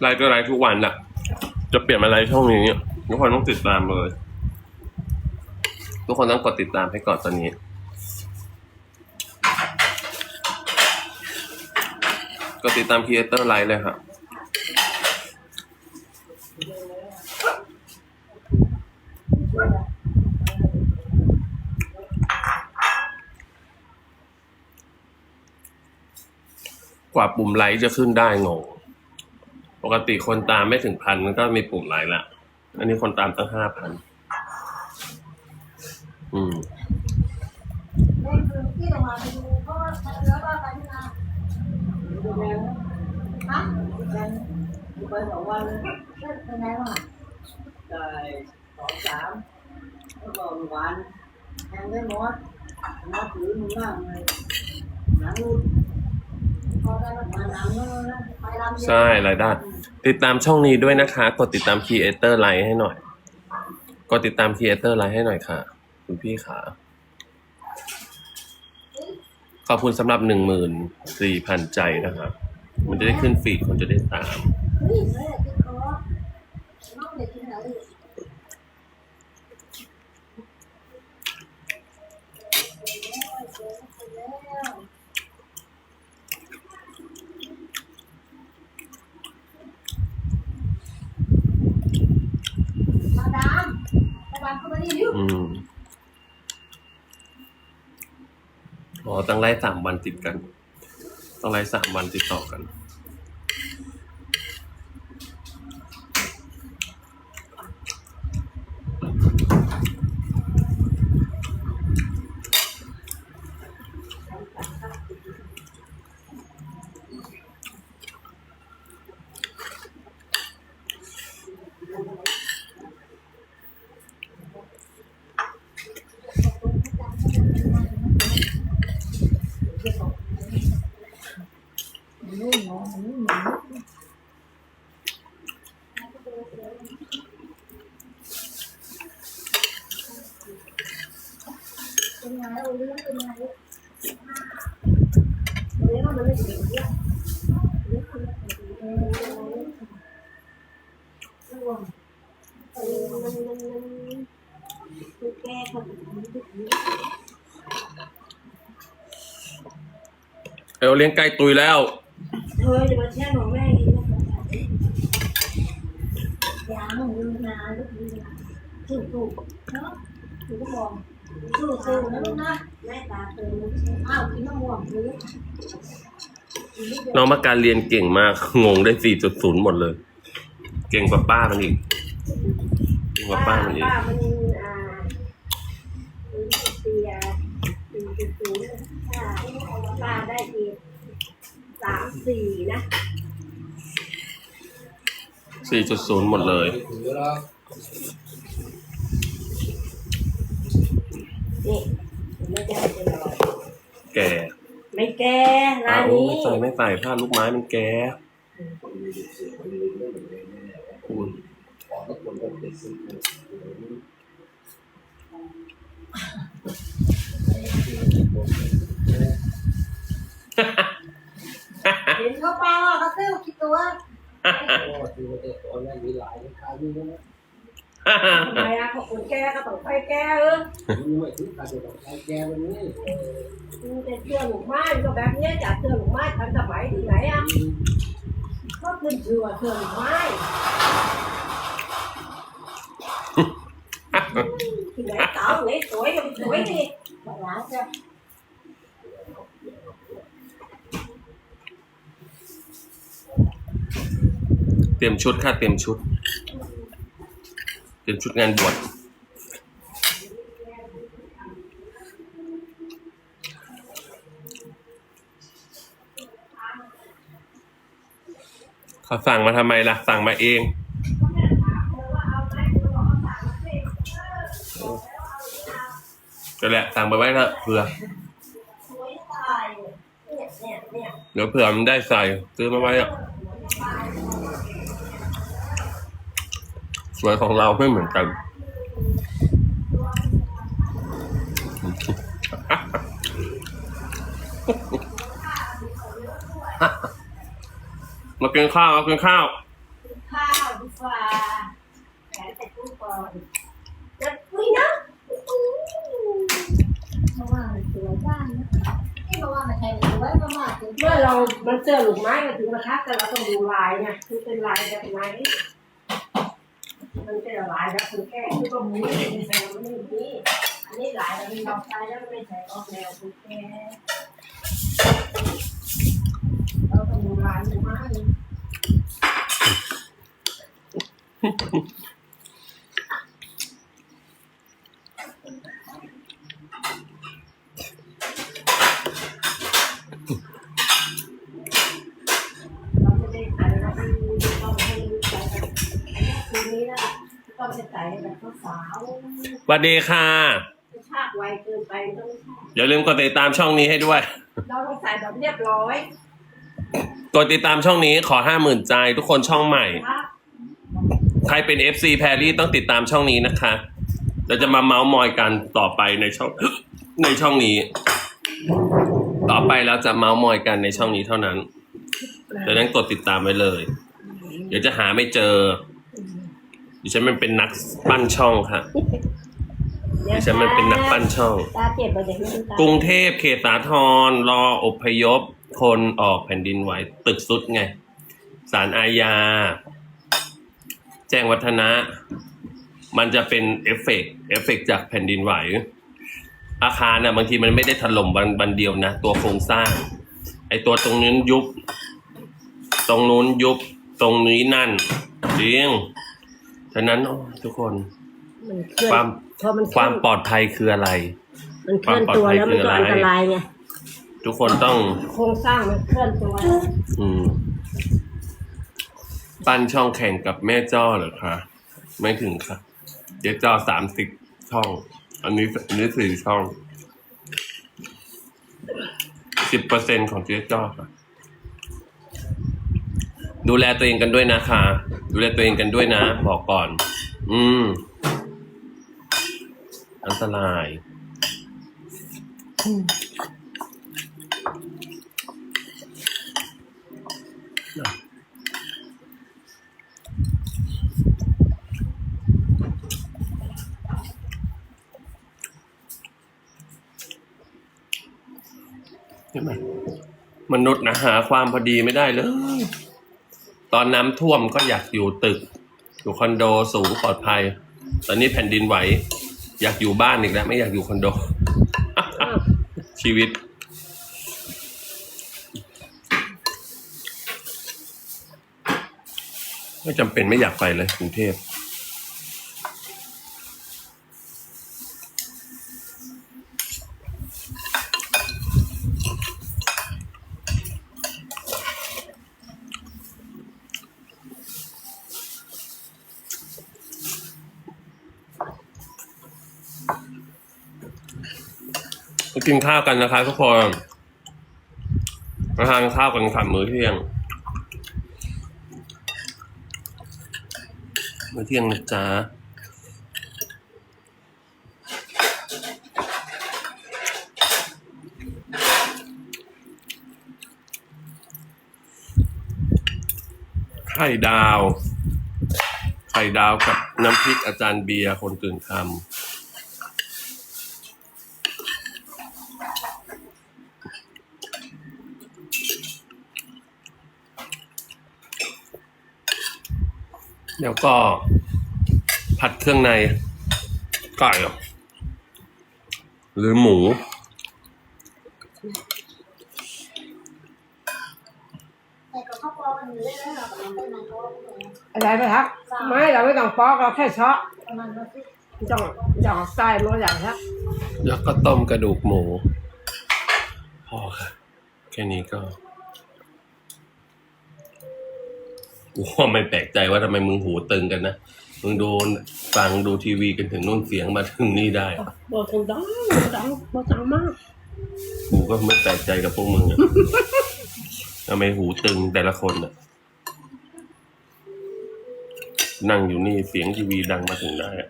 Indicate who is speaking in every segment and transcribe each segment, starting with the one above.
Speaker 1: ไลฟ์ก็ไลฟ์ทุกวันอะจะเปลี่ยนมาไลฟ์ช่องนี้ทุกคนต้องติดตามเลย ทุกคนต้องกดติดตามให้ก่อนตอนนี้ กดติดตามครีเอเตอร์ไลฟ์เลยครับกว่าปุ่มไลค์จะขึ้นได้งง ปกติคนตามไม่ถึงพันก็มีปุ่มไลค์ละ อันนี้คนตามตั้งห้าพัน อืม
Speaker 2: ฮะแรงไปสองวันเป็นไงบ้าง
Speaker 3: ได้สองสามแล้วก็หวาน
Speaker 2: แรงได้หมด
Speaker 3: น้ำถือมือมากเลยหนังรูด
Speaker 2: พอได้มา
Speaker 3: มาหนังแล้น
Speaker 1: ใช่รายได้ ติดตามช่องนี้ด้วยนะคะ กดติดตามครีเอเตอร์ไลค์ให้หน่อย กดติดตามครีเอเตอร์ไลค์ให้หน่อยค่ะ คุณพี่ขา ขอบคุณสำหรับหนึ่งหมื่นสี่พันใจนะครับ มันจะได้ขึ้นฟีดคนจะได้ตาม
Speaker 2: เฮ้ยแม่ที่คอน้องเด็กที่ไหนมาดามมาดามเข้ามานี่ดิ
Speaker 1: อ๋อต้องไล่สามวันติดกัน ต้องไล่สามวันติดต่อกัน
Speaker 2: เป็นไงโอ้ยเป็นไงเลี้ยงมันไม่ถึงเลี้ยงเลี้ยงคนละคนเลี้ยง รวมเออมันมันมันคือแก้คนมันดึกนี้
Speaker 1: เอลเลี้ยงไก่ตุยแล้ว
Speaker 2: เธอจะมาแช่หนูแม่กินนะยาหนูดูนาลูกดูนาถูกถูกเนาะถูกก็มองสู้สู้นะลูกนะแม่ตาเธออ้าวกินมะม่วงหรือ
Speaker 1: น้องมาการเรียนเก่งมาก งงได้ 4.0 หมดเลย เก่งกว่าป้ามันอีก เก่งกว่าป้ามันอีก
Speaker 2: ป้ามันอ่าเตียสี่จุดศูนย์ถ้าป้าได้อีกสามสี่นะ
Speaker 1: 4.0 หมดเลย
Speaker 3: ถือแล้ว
Speaker 2: นี่ไม่ได้เป็นหรอก
Speaker 1: แก่
Speaker 2: ไม่แก้ร้า
Speaker 1: อ้านว
Speaker 2: นี้
Speaker 1: ไม่ใส่ไม่ใส่ผ้าลูกไม้มันแก่คุณ
Speaker 3: ขอทุกคน เป็นเด็กสิ
Speaker 2: เห็นเขาเปล่าเขาซื้อกี่ตัว
Speaker 3: โอ้ถือว่าเด็กตัวนี้มีหลายราคาอยู่นะ
Speaker 2: ทำไมอะขอบคุณแกก็ต้องไปแกเออ
Speaker 3: มีไม่ถึงการจะต้องใช้แกวันนี้
Speaker 2: มันเป็นเสื้อหลุมไม้ก็แบบนี้จากเสื้อหลุมไม้ทันสมัยที่ไหนอะก็ขึ้นชื่อว่าเสื้อหลุมไม้ที่ไหนเก่า ไหนสวยก็ไม่สวยนี่บอกร้านจะ
Speaker 1: เตรียมชุดค่ะเตรียมชุด เตรียมชุดงานบวชเขาสั่งมาทำไมล่ะ สั่งมาเอง ก็แหละสั่งไปไว้เถอะเผื่อ
Speaker 2: เนี่ยเนี่ยเนี่ย
Speaker 1: เดี๋ยวเผื่อมันได้ใส่ซื้อมาไว้อะสวยของเราไม่เหมือนกันมากินข้าวมากินข้าว
Speaker 2: ข้าวดีกว่าแหมแต่ตู้ก่อนจะคุยนะเพราะว่ามันสวยบ้านนะที่เพราะว่ามันใช้สวยมากๆถึง
Speaker 4: เรา มันเจอหลุมไม้มาถึงราคาแต่เราต้องดูลายไงคือเป็นลายแบบไหนมันเป็นลายแบบคือแค่คือก็มีมีใส่มันไม่มีอันนี้ลายเรามีดอกไม้แล้วไม่ใส่ออกแนวคือแค่เราต้องดูลายหลุมไม้ เราจะได้ใส่เราไม่ต้องให้ใส่แบบคืนนี้นะต้องจะใส่แบบสาว
Speaker 1: สวัสดีค่ะ
Speaker 4: ๆกระชากไวเกินไปต้องไม่ใช่
Speaker 1: อย่าลืมกดติดตามช่องนี้ให้ด้วย
Speaker 4: เราต้องใส่แบบเรียบร้อย
Speaker 1: กดติดตามช่องนี้ขอห้าหมื่นใจทุกคนช่องใหม่
Speaker 4: ครับ
Speaker 1: ใครเป็น FC แพรรี่ต้องติดตามช่องนี้นะคะ เราจะมาเมาส์มอยกันต่อไปในช่อง ในช่องนี้ ต่อไปเราจะเมาส์มอยกันในช่องนี้เท่านั้นดังนั้นกดติดตามไว้เลย เดี๋ยวจะหาไม่เจอดิฉันมันเป็นนักปั้นช่องค่ะ ดิฉันมันเป็นนักปั้นช่อง
Speaker 4: ตาเจ็บไปเด็กไม่ตาก
Speaker 1: รุงเทพเขตสาทรรออพยพ คนออกแผ่นดินไหวตึกสุดไงสารอาญา แจ้งวัฒนะ มันจะเป็นเอฟเฟกต์เอฟเฟกต์จากแผ่นดินไหว อาคารน่ะบางทีมันไม่ได้ถล่มวันวันเดียวนะ ตัวโครงสร้าง ไอตัวตรงนู้นยุบ ตรงนู้นยุบ ตรงนี้นั่นจริงฉะนั้นโอ้ทุกคน
Speaker 4: มันเคลื่อน
Speaker 1: ความ
Speaker 4: พอมัน
Speaker 1: ความปลอดภัยคืออะไร
Speaker 4: มันเคลื่อนตัวแล้วมันก็อันตรายไง
Speaker 1: ทุกคนต้อง
Speaker 4: โครงสร้างมันเคลื่อนตัว
Speaker 1: อืม ปั้นช่องแข่งกับแม่จ้อเหรอคะไม่ถึงค่ะเจ๊จ้อสามสิบช่อง อันนี้อันนี้สี่ช่องสิบเปอร์เซ็นของเจ๊จ้อค่ะ ดูแลตัวเองกันด้วยนะคะ ดูแลตัวเองกันด้วยนะ บอกก่อน อืม อันตรายใช่ไหมมนุษย์นะหาความพอดีไม่ได้เลย ตอนน้ำท่วมก็อยากอยู่ตึก อยู่คอนโดสูงปลอดภัย ตอนนี้แผ่นดินไหว อยากอยู่บ้านอีกแล้วไม่อยากอยู่คอนโด ชีวิต ไม่จำเป็นไม่อยากไปเลยกรุงเทพ กินข้าวกันนะคะทุกคนมาทานข้าวกันค่ะมื้อเที่ยง มื้อเที่ยงนะจ๊ะไข่ดาว ไข่ดาวกับน้ำพริกอาจารย์เบียร์คนตื่นคำ แล้วก็ผัดเครื่องในไก่เหรอหรือหมู
Speaker 2: แต่กับข้าวปอมันอยู่ได้แล้วเราก็ไม่นานก็
Speaker 4: อะไรไปครับไม่เราไม่ต้องปอกเราแค่เชาะ
Speaker 2: ประมาณนั้นสิ
Speaker 4: ไม่ต้องไม่ต้องเอาใส่มาอย่างครับ
Speaker 1: แล้วก็ต้มกระดูกหมูพอค่ะแค่นี้ก็ กูว่าไม่แปลกใจว่าทำไมมึงหูตึงกันนะ มึงโดนฟังดูทีวีกันถึงนู่นเสียงมาถึงนี่ได้
Speaker 4: บอกถึงดังดังบอกดังมาก
Speaker 1: กูก็ไม่แปลกใจกับพวกมึงอะ ทำไมหูตึงแต่ละคนน่ะนั่งอยู่นี่เสียงทีวีดังมาถึงได้อะ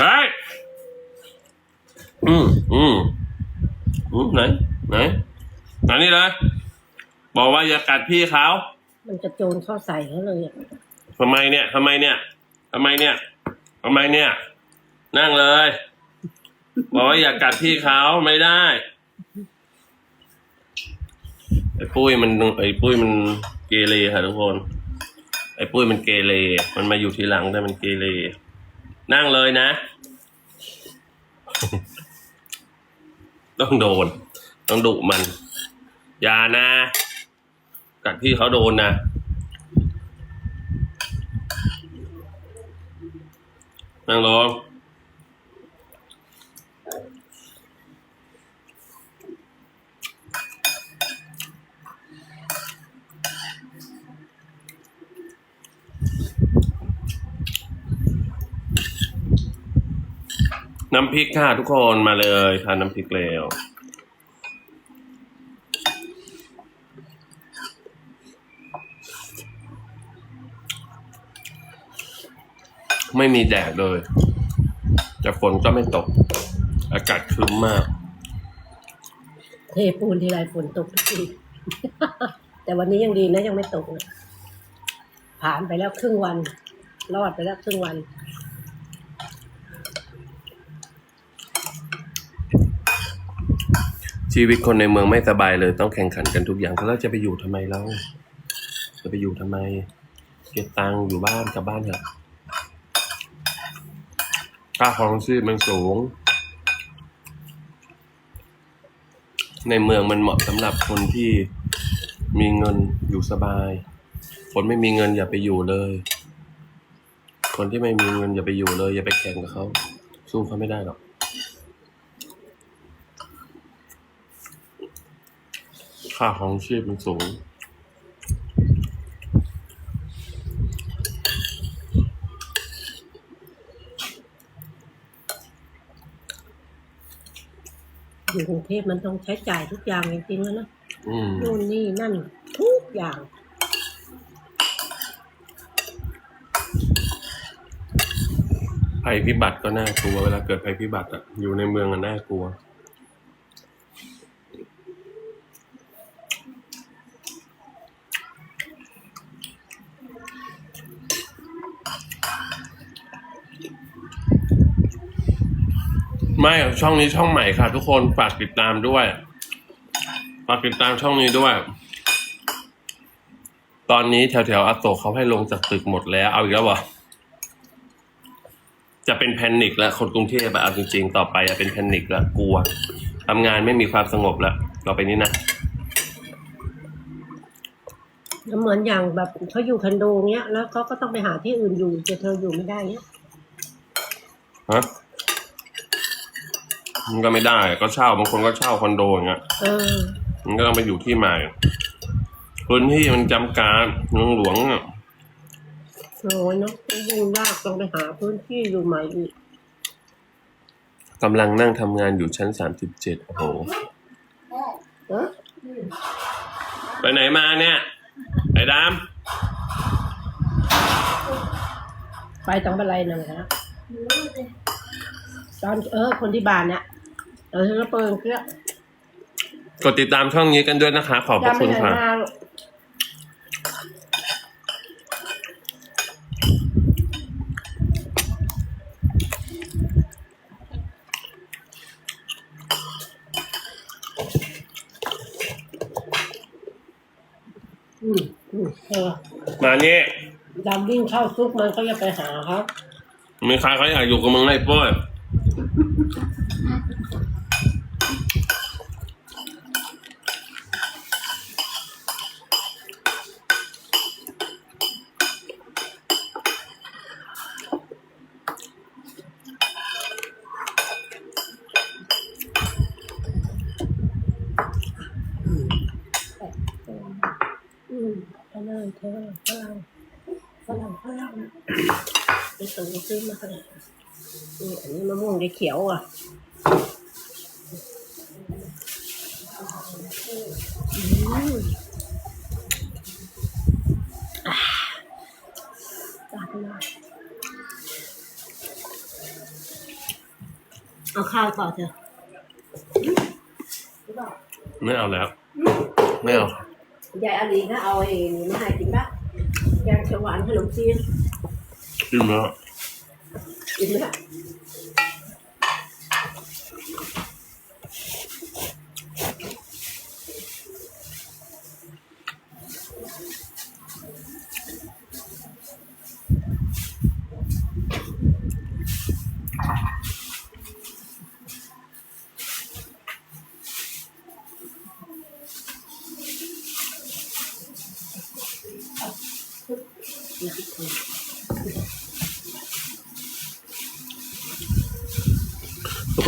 Speaker 1: เฮ้ยอืมอืมอืมไหน ไหน อันนี้เลยบอกว่าอย่ากัดพี่เขา
Speaker 4: มันจะโจรเข้าใส่เขาเลยอะ
Speaker 1: ทำไมเนี่ยทำไมเนี่ยทำไมเนี่ยทำไมเนี่ย นั่งเลย บอกว่าอย่ากัดพี่เขาไม่ได้ไอ้ปุ้ยมันไอ้ปุ้ยมันเกเรค่ะทุกคน ไอ้ปุ้ยมันเกเรมันมาอยู่ทีหลังแต่มันเกเรนั่งเลยนะ ต้องโดน ต้องดุมัน อย่านะ กัดพี่เขาโดนนะ นั่งลงน้ำพริกค่ะทุกคนมาเลยทานน้ำพริกแล้ว ไม่มีแดดเลย แต่ฝนก็ไม่ตก อากาศครึ้มมาก
Speaker 4: เทปูนทีไรฝนตกทุกทีแต่วันนี้ยังดีนะยังไม่ตกนะผ่านไปแล้วครึ่งวัน รอดไปแล้วครึ่งวัน
Speaker 1: ชีวิตคนในเมืองไม่สบายเลยต้องแข่งขันกันทุกอย่างแล้วจะไปอยู่ทำไมเล่าจะไปอยู่ทำไม เก็บตังค์อยู่บ้านกลับบ้านเถอะ ค่าของชีพมันสูง ในเมืองมันเหมาะสำหรับคนที่มีเงินอยู่สบาย คนไม่มีเงินอย่าไปอยู่เลย คนที่ไม่มีเงินอย่าไปอยู่เลย อย่าไปแข่งกับเขาสู้เขาไม่ได้หรอกค่าของชีพมันสูง
Speaker 4: อยู่กรุงเทพมันต้องใช้จ่ายทุกอย่างจริงๆแล้วนะ
Speaker 1: อืม
Speaker 4: นู่นนี่นั่นทุกอย่าง
Speaker 1: ภัยพิบัติก็น่ากลัวเวลาเกิดภัยพิบัติอะอยู่ในเมืองมันน่ากลัว ไม่อะช่องนี้ช่องใหม่ค่ะ ทุกคนฝากติดตามด้วยฝากติดตามช่องนี้ด้วย ตอนนี้แถวแถวๆอโศกเขาให้ลงจากตึกหมดแล้ว เอาอีกแล้วเหรอจะเป็นแพนิคแล้วคนกรุงเทพอะเอาจริงๆ ต่อไปอะเป็นแพนิคแล้วกลัวทำงานไม่มีความสงบแล้วต่อไปนี้นะ
Speaker 4: แล้วเหมือนอย่างแบบเขาอยู่คอนโดเนี้ย แล้วเขาก็ต้องไปหาที่อื่นอยู่แต่เธออยู่ไม่ได้เนี้ย
Speaker 1: ฮะ มันก็ไม่ได้ก็เช่าบางคนก็เช่าคอนโดอย่างเงี้ย
Speaker 4: เออ
Speaker 1: มันก็ต้องไปอยู่ที่ใหม่พื้นที่มันจำกัดเมืองหลวงอะ
Speaker 4: โอ้ยเนาะยุ่งยากต้องไปหาพื้นที่อยู่ใหม่อีก
Speaker 1: กำลังนั่งทำงานอยู่ชั้นสามสิบเจ็ดโอ้โห
Speaker 4: เออ
Speaker 1: ไปไหนมาเนี่ยไอ้ด
Speaker 4: ไปต้องไปไรหนึ่งนะตอนเออ คนที่บ้านเนี่ย เออฉันก็เปิดเพื่อำ
Speaker 1: กดติดตามช่องนี้กันด้วยนะคะ ขอบพระ
Speaker 4: จำไม่
Speaker 1: คุณ
Speaker 4: ได้
Speaker 1: ค่ะ
Speaker 4: มาหรอกอืมอืมเออ
Speaker 1: มาเนี่ย
Speaker 4: ดำวิ่งเข้าซุกมันก็จะไปหาครับ
Speaker 1: มีใครเขาอยากอยู่กับมึงไอ้ป้อย
Speaker 4: อืมฝรั่งเธอฝรั่งฝรั่งฝรั่งไปซื้อซื้อมาเลย นี่อันนี้มะม่วงได้เขียวอะอืมอ่าตาไปเลยเอาข้าวต่อเถอะ
Speaker 1: ไม่เอาแล้ว ไม่เอา
Speaker 4: ยายอาลีถ้าเอาเองมาให้กินปะแกงเขียวหวานขนมจีน
Speaker 1: กินแล้ว
Speaker 4: กิน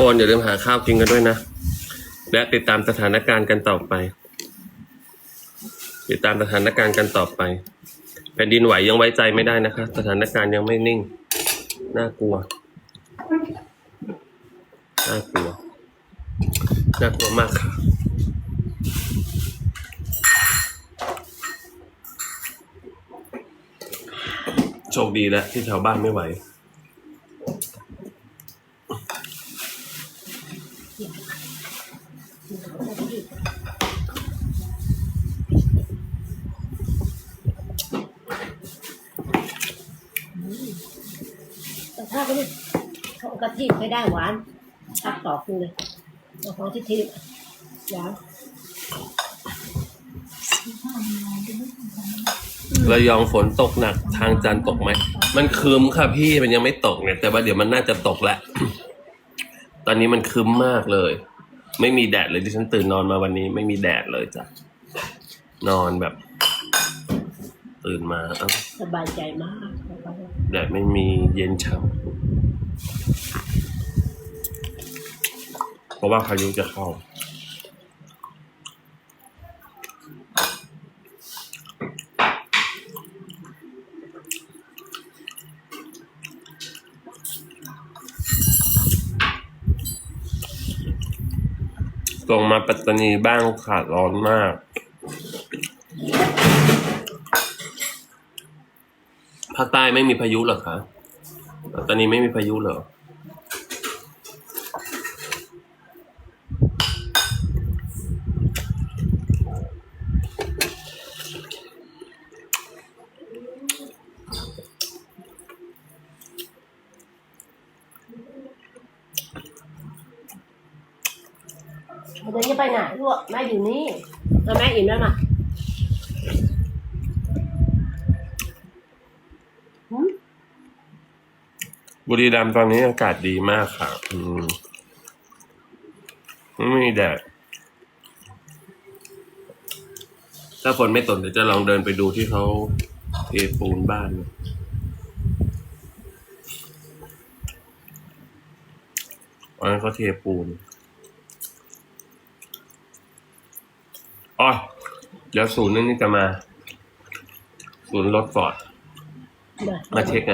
Speaker 1: คนอย่าลืมหาข้าวกินกันด้วยนะ และติดตามสถานการณ์กันต่อไป ติดตามสถานการณ์กันต่อไปแผ่นดินไหวยังไว้ใจไม่ได้นะคะ สถานการณ์ยังไม่นิ่ง น่ากลัว น่ากลัว น่ากลัวมากค่ะโชคดีแล้วที่ชาวบ้านไม่ไหว
Speaker 4: แต่ถ้าก็ไม่เขาเอากะทิ ไม่ได้หวานชักต่อคุณเลยเอาของที่ทิพย์หวาน
Speaker 1: ระยองฝนตกหนักทางจันทร์ตกไหม มันคืมค่ะพี่มันยังไม่ตกเนี่ย แต่ว่าเดี๋ยวมันน่าจะตกแหละ ตอนนี้มันคืมมากเลย ไม่มีแดดเลยที่ฉันตื่นนอนมาวันนี้ ไม่มีแดดเลยจ้ะ นอนแบบ ตื่นมาเอ้า
Speaker 4: สบายใจมาก
Speaker 1: แดดไม่มีเย็นฉ่ำ เพราะว่าพายุจะเข้า ส่งมาปัตตานีบ้างขาดร้อนมาก ภาคใต้ไม่มีพายุเหรอคะปัตตานีไม่มีพายุเหรอ
Speaker 4: เดี๋ยวจะ ไปไหนลูกแม่อยู่นี่เอาแม่อิ่มแล้วมาหืม
Speaker 1: บุรีรัมย์ตอนนี้อากาศดีมากค่ะ อืมไม่มีแดด ถ้าฝนไม่ตกเดี๋ยวจะลองเดินไปดูที่เขาเทปูนบ้าน อันนั้นเขาเทปูน อ๋อเดี๋ยวศูนย์นั่นนี่จะมา ศูนย์รถฟอร์ด
Speaker 4: ได้
Speaker 1: มาเช็คไง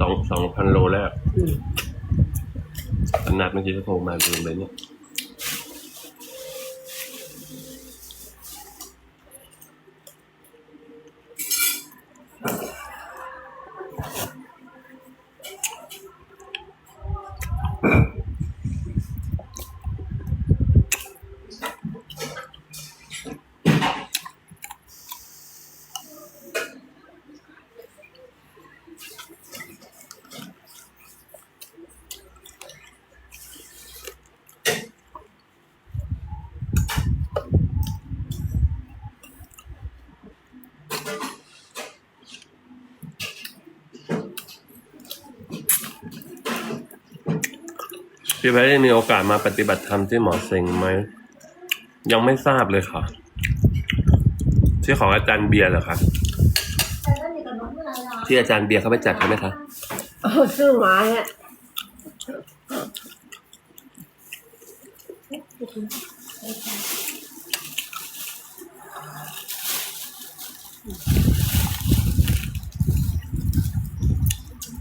Speaker 1: สองสองพันโลแล้ว
Speaker 4: อืม
Speaker 1: ขนาดเมื่อกี้ก็โทรมาดูเลยเนี่ย พี่แพทย์ได้มีโอกาสมาปฏิบัติธรรมที่หมอเซ็งไหม ยังไม่ทราบเลยค่ะ ที่ของอาจารย์เบียร์เหรอคะ
Speaker 2: แต่ก็มีขนมอะไรอะ
Speaker 1: ที่อาจารย์เบียร์เขาไปจัดใช่ไหมคะ
Speaker 4: เอาซื้อมาเนี่ย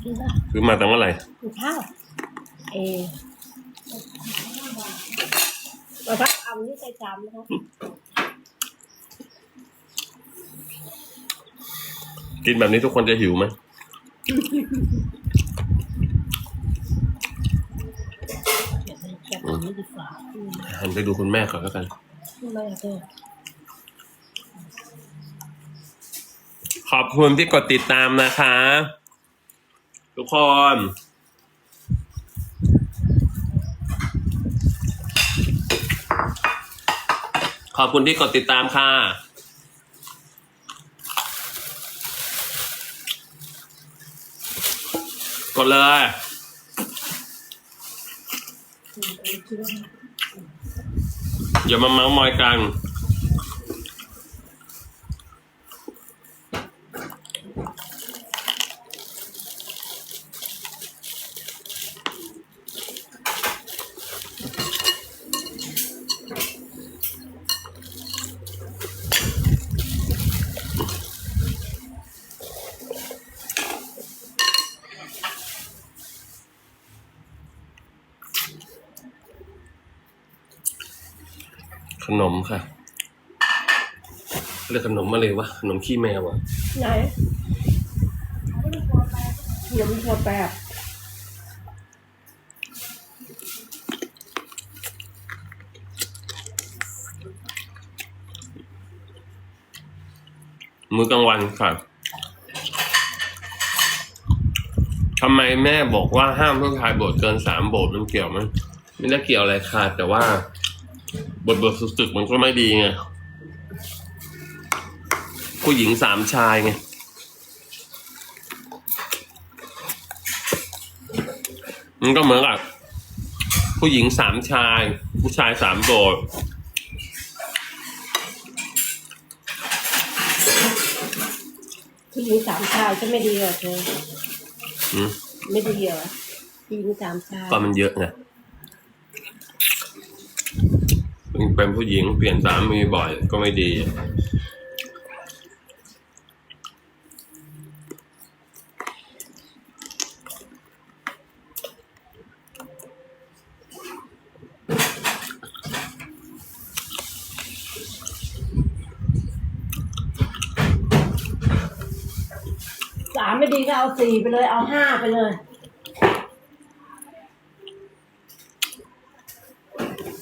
Speaker 4: กินป่ะ
Speaker 1: ซื้อมาตั้งเมื่อไหร่
Speaker 4: กินข้าวเออ มาพักเอานี่ใส่จานนะคะ
Speaker 1: กินแบบนี้ทุกคนจะหิวไหมหันไปดูคุณแม่ก่อนแล้กันขอบคุณที่กดติดตามนะคะ ทุกคน อบคุณที่กดติดตามค่ะ กดเลย อย่ามาเมาส์มอยกัน มค่ะเรียกขนมมาเลยวะขนมขี้แมวอะ
Speaker 4: ไหนเดี๋ยวมันปวดแปบ
Speaker 1: มื้อกลางวันค่ะทำไมแม่บอกว่าห้ามผู้ชายโบสเกินสามโบสมันเกี่ยวไหมไม่ได้เกี่ยวอะไรค่ะแต่ว่า บทบทสุดๆมันก็ไม่ดีไงผู้หญิงสามชายไงมันก็เหมือนกับผู้หญิงสามชาย ผู้ชายสามโบส
Speaker 4: ผู้หญิงสามชายจะไม่ดีเหรอเธอ
Speaker 1: อืม
Speaker 4: ไม่ดีเหรอผู้หญิงสามชาย
Speaker 1: ก็มันเยอะไง เป็นผู้หญิงเปลี่ยนสามีบ่อยก็ไม่ดี
Speaker 4: สามไม่ดีก็เอาสี่ไปเลยเอาห้าไปเลย